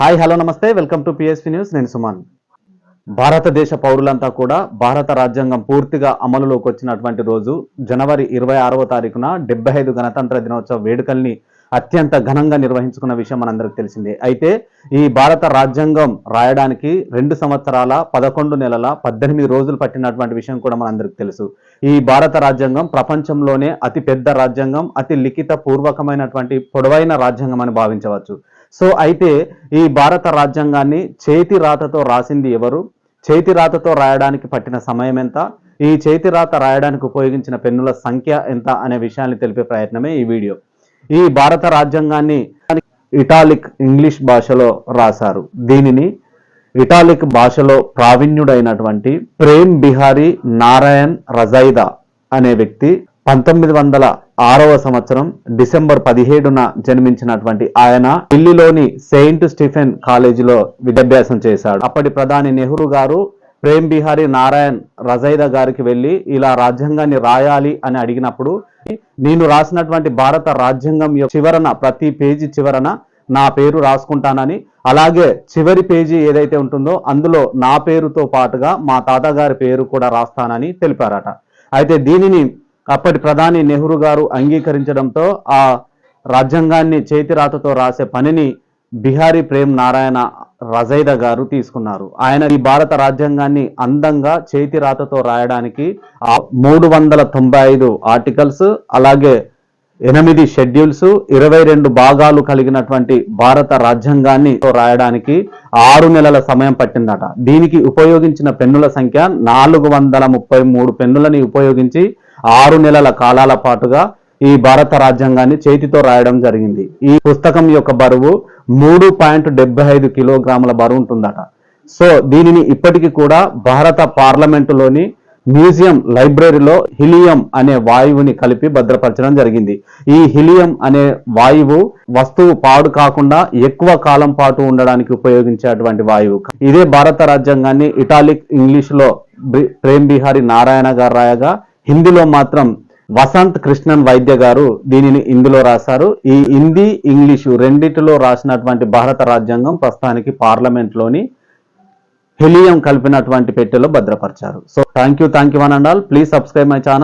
Hi hello నమస్తే. Welcome to PSP news నేను సుమాన్. భారతదేశ పౌరులంతా కూడా భారత రాజ్యాంగం పూర్తిగా అమలులోకి వచ్చినటువంటి రోజు జనవరి ఇరవై ఆరవ తారీఖున డెబ్బై ఐదు గణతంత్ర దినోత్సవ వేడుకల్ని అత్యంత ఘనంగా నిర్వహించుకున్న విషయం మనందరికి తెలిసిందే. అయితే ఈ భారత రాజ్యాంగం రాయడానికి రెండు సంవత్సరాల పదకొండు నెలల పద్దెనిమిది రోజులు పట్టినటువంటి విషయం కూడా మనందరికి తెలుసు. ఈ భారత రాజ్యాంగం ప్రపంచంలోనే అతి పెద్ద రాజ్యాంగం అతి లిఖిత పూర్వకమైనటువంటి పొడవైన రాజ్యాంగం అని భావించవచ్చు. సో అయితే ఈ భారత రాజ్యాంగాన్ని చేతి రాతతో రాసింది ఎవరు? చేతి రాతతో రాయడానికి పట్టిన సమయం ఎంత? ఈ చేతి రాత రాయడానికి ఉపయోగించిన పెన్నుల సంఖ్య ఎంత అనే విషయాన్ని తెలిపే ప్రయత్నమే ఈ వీడియో. ఈ భారత రాజ్యాంగాన్ని ఇటాలిక్ ఇంగ్లీష్ భాషలో రాశారు. దీనిని ఇటాలిక్ భాషలో ప్రావీణ్యుడైనటువంటి ప్రేమ్ బిహారీ నారాయణ్ రజైదా అనే వ్యక్తి పంతొమ్మిది వందల ఆరవ సంవత్సరం డిసెంబర్ పదిహేడున జన్మించినటువంటి ఆయన ఢిల్లీలోని సెయింట్ స్టీఫెన్ కాలేజీలో విద్యాభ్యాసం చేశాడు. అప్పటి ప్రధాని నెహ్రూ గారు ప్రేమ్ బిహారీ నారాయణ్ రజైదా గారికి వెళ్ళి ఇలా రాజ్యాంగాన్ని రాయాలి అని అడిగినప్పుడు నేను రాసినటువంటి భారత రాజ్యాంగం యొక్క చివరన ప్రతి పేజీ చివరన నా పేరు రాసుకుంటానని అలాగే చివరి పేజీ ఏదైతే ఉంటుందో అందులో నా పేరుతో పాటుగా మా తాతగారి పేరు కూడా రాస్తానని తెలిపారట. అయితే దీనిని అప్పటి ప్రధాని నెహ్రూ గారు అంగీకరించడంతో ఆ రాజ్యాంగాన్ని చేతి రాతతో రాసే పనిని బిహారీ ప్రేమ్ నారాయణ రజైద గారు తీసుకున్నారు. ఆయన ఈ భారత రాజ్యాంగాన్ని అందంగా చేతి రాతతో రాయడానికి ఆ మూడు వందల తొంభై ఐదు ఆర్టికల్స్ అలాగే ఎనిమిది షెడ్యూల్స్ ఇరవై రెండు భాగాలు కలిగినటువంటి భారత రాజ్యాంగాన్ని రాయడానికి ఆరు నెలల సమయం పట్టిందట. దీనికి ఉపయోగించిన పెన్నుల సంఖ్య నాలుగు వందల ముప్పై మూడు పెన్నులని ఉపయోగించి ఆరు నెలల కాలాల పాటుగా ఈ భారత రాజ్యాంగాన్ని చేతితో రాయడం జరిగింది. ఈ పుస్తకం యొక్క బరువు మూడు పాయింట్ డెబ్బై ఐదు కిలోగ్రాముల బరువు ఉంటుందట. సో దీనిని ఇప్పటికీ కూడా భారత పార్లమెంటులోని మ్యూజియం లైబ్రరీలో హిలియం అనే వాయువుని కలిపి భద్రపరచడం జరిగింది. ఈ హిలియం అనే వాయువు వస్తువు పాడు కాకుండా ఎక్కువ కాలం పాటు ఉండడానికి ఉపయోగించేటువంటి వాయువు. ఇదే భారత రాజ్యాంగాన్ని ఇటాలిక్ ఇంగ్లీష్లో ప్రేమ్ బిహారీ నారాయణ గారు రాయగా హిందీలో మాత్రం వసంత్ కృష్ణన్ వైద్య గారు దీనిని ఇందులో రాశారు. ఈ హిందీ ఇంగ్లీషు రెండిటిలో రాసినటువంటి భారత రాజ్యాంగం ప్రస్తుతానికి పార్లమెంట్లోని హెలియం కలిపినటువంటి పెట్టెలో భద్రపరిచారు. So thank you thank you one and all please subscribe my channel